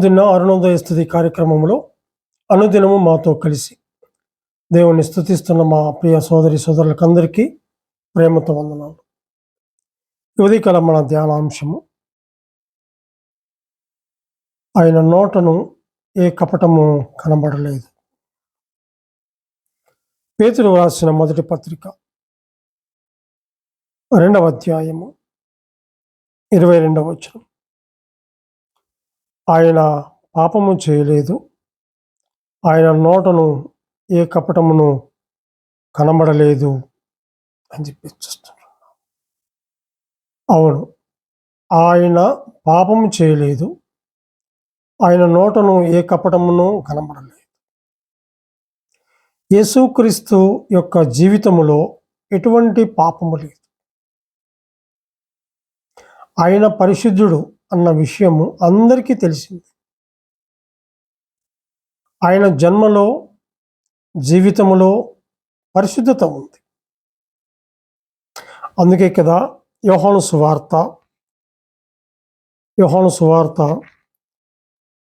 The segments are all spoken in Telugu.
అనుదిన అరుణోదయ స్థుతి కార్యక్రమంలో అనుదినము మాతో కలిసి దేవుణ్ణి స్థుతిస్తున్న మా ప్రియ సోదరి సోదరులకందరికీ ప్రేమతో వందనాలు. ఈ ఉదయకాల మన ధ్యానాంశము. ఆయన నోటను ఏ కపటము కనబడలేదు. పేతులు రాసిన మొదటి పత్రిక రెండవ అధ్యాయము ఇరవై రెండవ వచనం. ఆయన పాపము చేయలేదు. ఆయన నోటను ఏ కపటమును కనబడలేదు అని చెప్పి అవును ఆయన పాపము చేయలేదు. ఆయన నోటను ఏ కపటమును కనబడలేదు. యేసుక్రీస్తు యొక్క జీవితములో ఎటువంటి పాపము లేదు. ఆయన పరిశుద్ధుడు అన్న విషయము అందరికీ తెలిసింది. ఆయన జన్మలో జీవితములో పరిశుద్ధత ఉంది. అందుకే కదా యోహాను సువార్త యోహాను సువార్త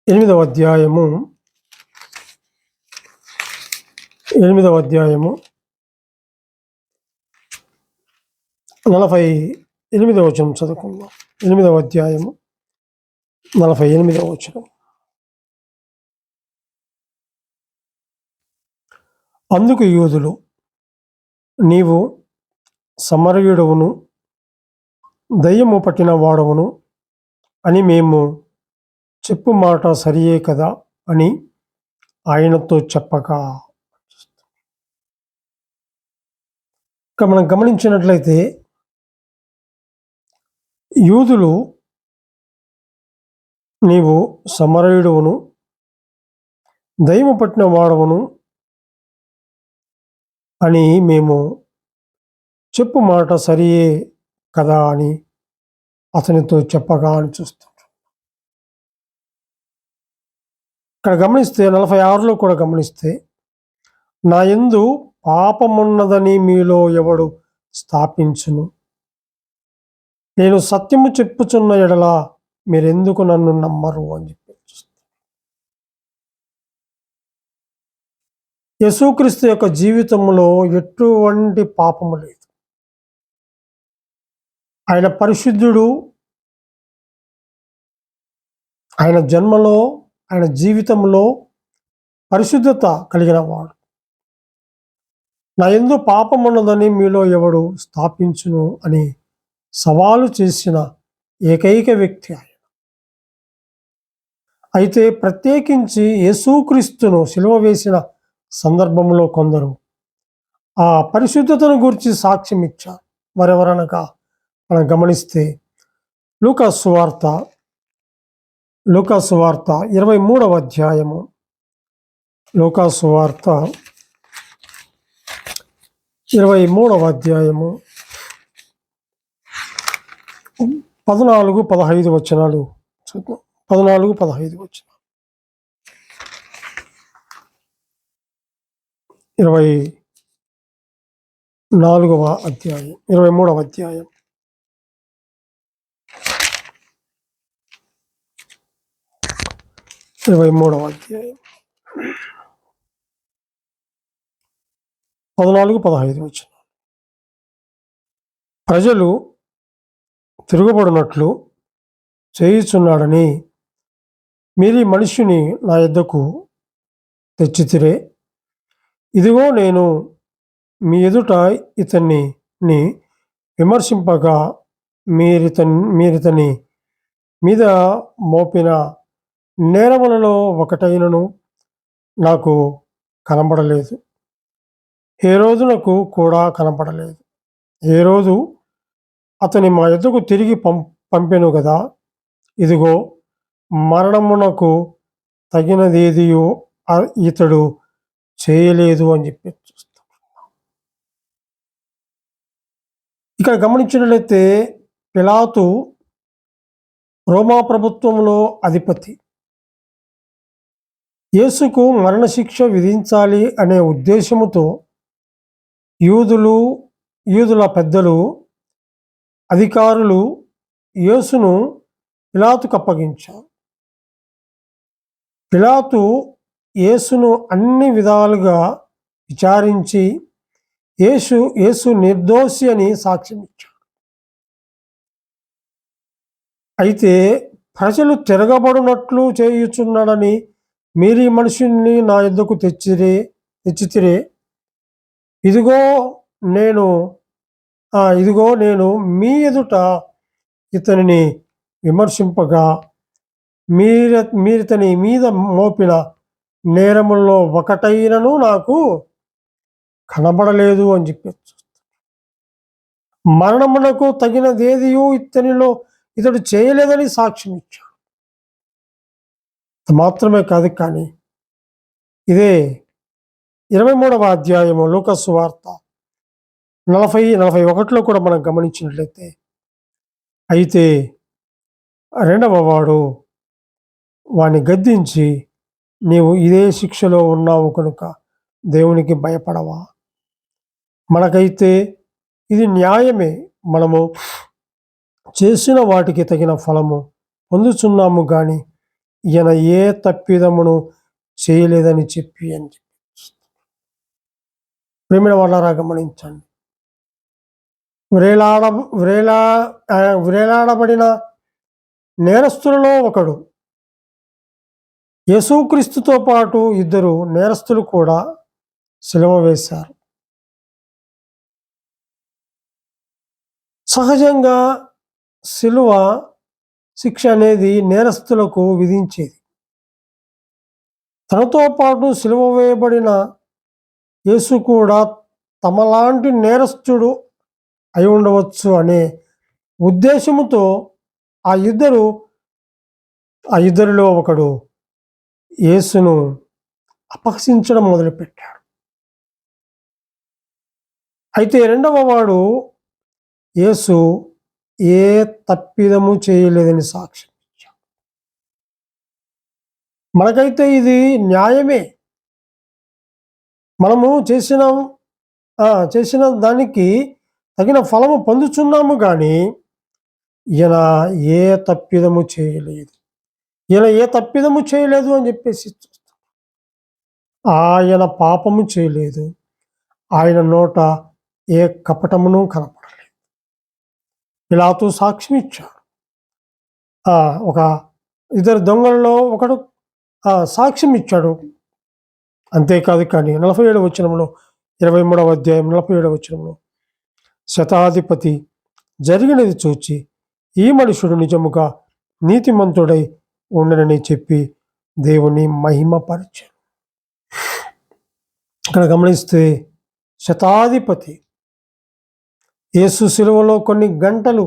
ఎనిమిదవ అధ్యాయము ఎనిమిదవ అధ్యాయము నలభై ఎనిమిదవ వచనం చదువుకుందాం. ఎనిమిదవ అధ్యాయము నలభై ఎనిమిదవ వచనం అందుకు యూదులు నీవు సమరయుడవును దయ్యము పట్టిన వాడవును అని మేము చెప్పు మాట సరియే కదా అని ఆయనతో చెప్పక. ఇక మనం గమనించినట్లయితే యూదులు నీవు సమరయుడువును దైవం పట్టిన వాడవును అని మేము చెప్పు మాట సరియే కదా అని అతనితో చెప్పగా అని చూస్తాం ఇక్కడ గమనిస్తే నలభై ఆరులో కూడా గమనిస్తే నా ఎందు పాపమున్నదని మీలో ఎవడు స్థాపించును. నేను సత్యము చెప్పుచున్న ఎడల మీరెందుకు నన్ను నమ్మరు అని చెప్పి యేసుక్రీస్తు యొక్క జీవితంలో ఎటువంటి పాపము లేదు. ఆయన పరిశుద్ధుడు. ఆయన జన్మలో ఆయన జీవితంలో పరిశుద్ధత కలిగిన వాడు. నా ఎందు పాపమున్నదని మీలో ఎవడు స్థాపించును అని సవాలు చేసిన ఏకైక వ్యక్తి ఆయన. అయితే ప్రత్యేకించి యేసుక్రీస్తును సిలువ వేసిన సందర్భంలో కొందరు ఆ పరిశుద్ధతను గురించి సాక్ష్యం ఇచ్చారు. మరెవరనగా మనం గమనిస్తే లూకాసు వార్త లూకాసు వార్త ఇరవై మూడవ అధ్యాయము. లూకాసు వార్త ఇరవై మూడవ అధ్యాయము. పద్నాలుగు పదహైదు వచనాలు. పద్నాలుగు పదహైదు వచ్చిన. ఇరవై నాలుగవ అధ్యాయం ఇరవై మూడవ అధ్యాయం. ఇరవై మూడవ అధ్యాయం. పద్నాలుగు పదహైదు వచ్చిన. ప్రజలు తిరుగుబడినట్లు చేయుచున్నాడని మీరు ఈ మనుష్యుని నా యొద్దకు తెచ్చితిరే. ఇదిగో నేను మీ ఎదుట ఇతన్ని విమర్శింపగా మీరిత మీరితని మీద మోపిన నేరములలో ఒకటైనను నాకు కనబడలేదు. ఏ రోజునకు కూడా కనబడలేదు. ఏ రోజు అతని మా ఎద్దకు తిరిగి పం పంపెను కదా ఇదిగో మరణమునకు తగినదేదియో ఇతడు చేయలేదు అని చెప్పి ఇక్కడ గమనించినట్లయితే పిలాతు రోమా ప్రభుత్వంలో అధిపతి. యేసుకు మరణశిక్ష విధించాలి అనే ఉద్దేశముతో యూదులు యూదుల పెద్దలు అధికారులు యేసును పిలాతుకు అప్పగించారు. పిలాతు యేసును అన్ని విధాలుగా విచారించి యేసు యేసు నిర్దోషి అని సాక్ష్యం ఇచ్చాడు. అయితే ప్రజలు తిరగబడినట్లు చేయుచున్నాడని మీరు ఈ మనుషుల్ని నా యొద్దకు తెచ్చిరే తెచ్చితిరే. ఇదిగో నేను ఇదిగో నేను మీ ఎదుట ఇతనిని విమర్శింపగా మీర మీరితని మీద మోపిన నేరముల్లో ఒకటైనను నాకు కనబడలేదు అని చెప్పి మరణమునకు తగినదేదియో ఇతనిలో ఇతడు చేయలేదని సాక్ష్యం ఇచ్చాడు. మాత్రమే కాదు కానీ ఇదే ఇరవై మూడవ అధ్యాయము లోకస్ వార్త నలభై నలభై ఒకటిలో కూడా మనం గమనించినట్లయితే అయితే రెండవ వాడు వాని గద్దించి నీవు ఇదే శిక్షలో ఉన్నావు కనుక దేవునికి భయపడవా? మనకైతే ఇది న్యాయమే. మనము చేసిన వాటికి తగిన ఫలము పొందుచున్నాము కానీ ఈయన ఏ తప్పిదమును చేయలేదని చెప్పి అని చెప్పి. ప్రేమిన వాళ్ళరా గమనించండి. వ్రేలాడ వ్రేలా వ్రేలాడబడిన నేరస్తులలో ఒకడు యేసుక్రీస్తుతో పాటు ఇద్దరు నేరస్తులు కూడా సెలవు వేశారు. సహజంగా సిలువ శిక్ష అనేది నేరస్తులకు విధించేది. తనతో పాటు సిలువ వేయబడిన యేసు కూడా తమలాంటి నేరస్తుడు అయి ఉండవచ్చు అనే ఉద్దేశముతో ఆ ఇద్దరు ఆ ఇద్దరిలో ఒకడు యేసును అపహసించడం మొదలుపెట్టాడు. అయితే రెండవ వాడు యేసు ఏ తప్పిదము చేయలేదని సాక్ష్యం ఇచ్చాడు మనకైతే ఇది న్యాయమే. మనము చేసిన చేసిన దానికి తగిన ఫలము పొందుచున్నాము కానీ ఈయన ఏ తప్పిదము చేయలేదు. ఈయన ఏ తప్పిదము చేయలేదు అని చెప్పేసి ఆయన పాపము చేయలేదు. ఆయన నోట ఏ కపటమును కనపడలేదు. పిలాతు సాక్ష్యం ఇచ్చాడు. ఒక ఇద్దరు దొంగల్లో ఒకడు సాక్ష్యం ఇచ్చాడు. అంతేకాదు కానీ నలభై ఏడు వచనంలో ఇరవై మూడవ అధ్యాయం నలభై ఏడవ వచనంలో శతాధిపతి జరిగినది చూచి ఈ మనుషుడు నిజముగా నీతిమంతుడై ఉండనని చెప్పి దేవుని మహిమపరిచాడు ఇక్కడ గమనిస్తే శతాధిపతి యేసు శిలువలో కొన్ని గంటలు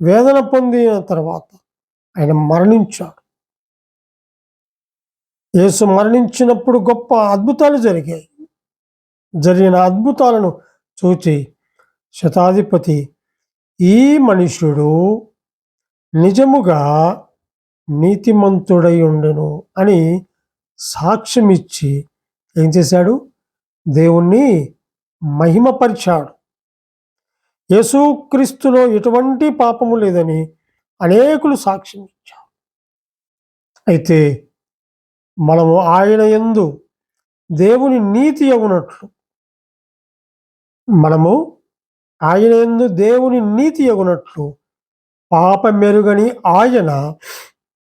వేదన పొందిన తర్వాత ఆయన మరణించాడు. యేసు మరణించినప్పుడు గొప్ప అద్భుతాలు జరిగాయి. జరిగిన అద్భుతాలను చూచి శతాధిపతి ఈ మనుష్యుడు నిజముగా నీతిమంతుడై ఉండెను అని సాక్ష్యం ఇచ్చి ఏం చేశాడు? దేవుణ్ణి మహిమపరిచాడు. యేసుక్రీస్తులో ఎటువంటి పాపము లేదని అనేకులు సాక్ష్యం ఇచ్చారు అయితే మనము ఆయన యందు దేవుని నీతి అగునట్లు మనము ఆయన యందు దేవుని నీతి ఎగునట్లు పాప మెరుగని ఆయన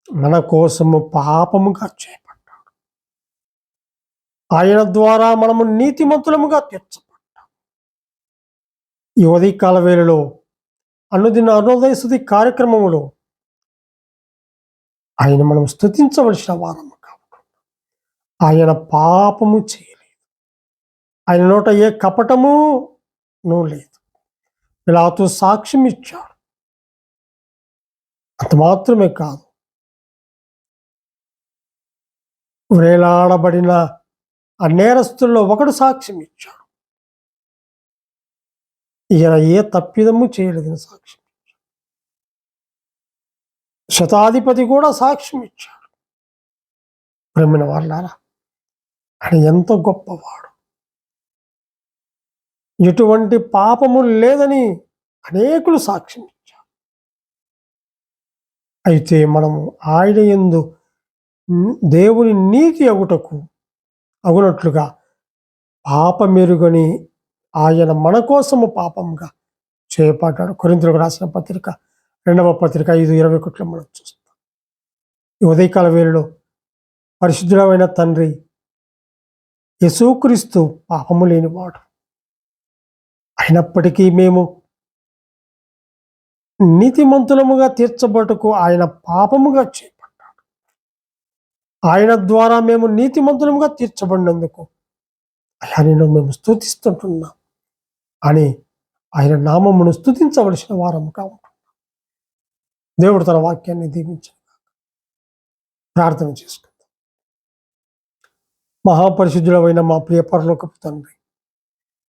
మన కోసము పాపముగా చేపట్టాడు ఆయన ద్వారా మనము నీతిమంతులముగా తీర్చబడ్డాం ఈ ఉదయకాల వేళలో అనుదిన అరుణోదయ స్థుతి కార్యక్రమంలో ఆయన మనం స్థుతించవలసిన వారము కాబట్టి ఆయన పాపము చేయలేదు. ఆయన నోట ఏ కపటము నూ లేదు. పిలాతు సాక్ష్యం ఇచ్చాడు అంత మాత్రమే కాదు వేలాడబడిన ఆ నేరస్తుల్లో ఒకడు సాక్ష్యం ఇచ్చాడు. ఈయన ఏ తప్పిదము చేయలేదని సాక్ష్యం ఇచ్చాడు. శతాధిపతి కూడా సాక్ష్యం ఇచ్చాడు. బ్రహ్మిన వాళ్ళారా? ఆయన ఎంత గొప్పవాడు. ఎటువంటి పాపము లేదని అనేకులు సాక్ష్యం ఇచ్చారు. అయితే మనము ఆయన ఎందు దేవుని నీతి అగుటకు అగునట్లుగా పాపమెరుగని ఆయన మన కోసము పాపంగా చేయబడ్డాడు కొరింతలకు రాసిన పత్రిక రెండవ పత్రిక ఐదు ఇరవై ఒకటిలో మనం చూస్తాం. ఈ ఉదయకాల వేళలో పరిశుద్ధుడమైన తండ్రి యేసుక్రీస్తు పాపము లేనివాడు. అయినప్పటికీ మేము నీతిమంతులముగా తీర్చబట్టుకు ఆయన పాపముగా చే ఆయన ద్వారా మేము నీతిమంతులముగా తీర్చబడినందుకు అలా నేను మేము స్థుతిస్తుంటున్నాం అని ఆయన నామమును స్థుతించవలసిన వారముగా ఉంటున్నాం. దేవుడు తన వాక్యాన్ని దీవించిన ప్రార్థన చేసుకుందాం. మహాపరిశుద్ధులమైన మా ప్రియ పరలోకపు తండ్రి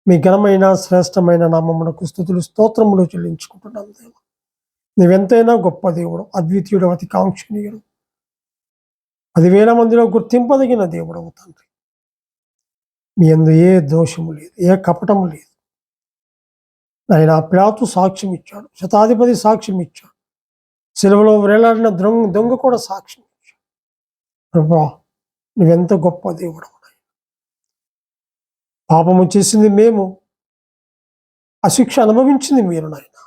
మీ ఘనమైన శ్రేష్టమైన నామమునకు స్థుతులు స్తోత్రములు చెల్లించుకుంటున్నాం దేవ. నీవెంతైనా గొప్ప దేవుడు అద్వితీయుడు అతి కాంక్షణీయుడు పదివేల మందిలో గుర్తింపదగిన దేవుడు తండ్రి. మీ అందు ఏ దోషము లేదు ఏ కపటము లేదు. ఆయన పిలాతు సాక్ష్యం ఇచ్చాడు శతాధిపతి సాక్ష్యం ఇచ్చాడు సెలవులో వేలాడిన దొంగ దొంగ కూడా సాక్ష్యం ఇచ్చాడు. ప్రభా నువ్వెంత గొప్ప దేవుడు పాపము చేసింది మేము ఆ శిక్ష అనుభవించింది మీరు నాయన.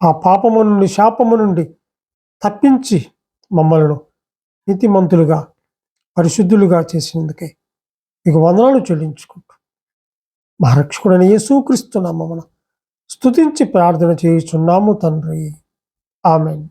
ఆ పాపము నుండి శాపము నుండి తప్పించి మమ్మల్ని నీతిమంతులుగా పరిశుద్ధులుగా చేసినందుకే మీకు వందనాలు చెల్లించుకుంటూ మా రక్షకుడైన యేసుక్రీస్తు నామమున స్తుతించి ప్రార్థన చేయుచున్నాము తండ్రి. ఆమెన్.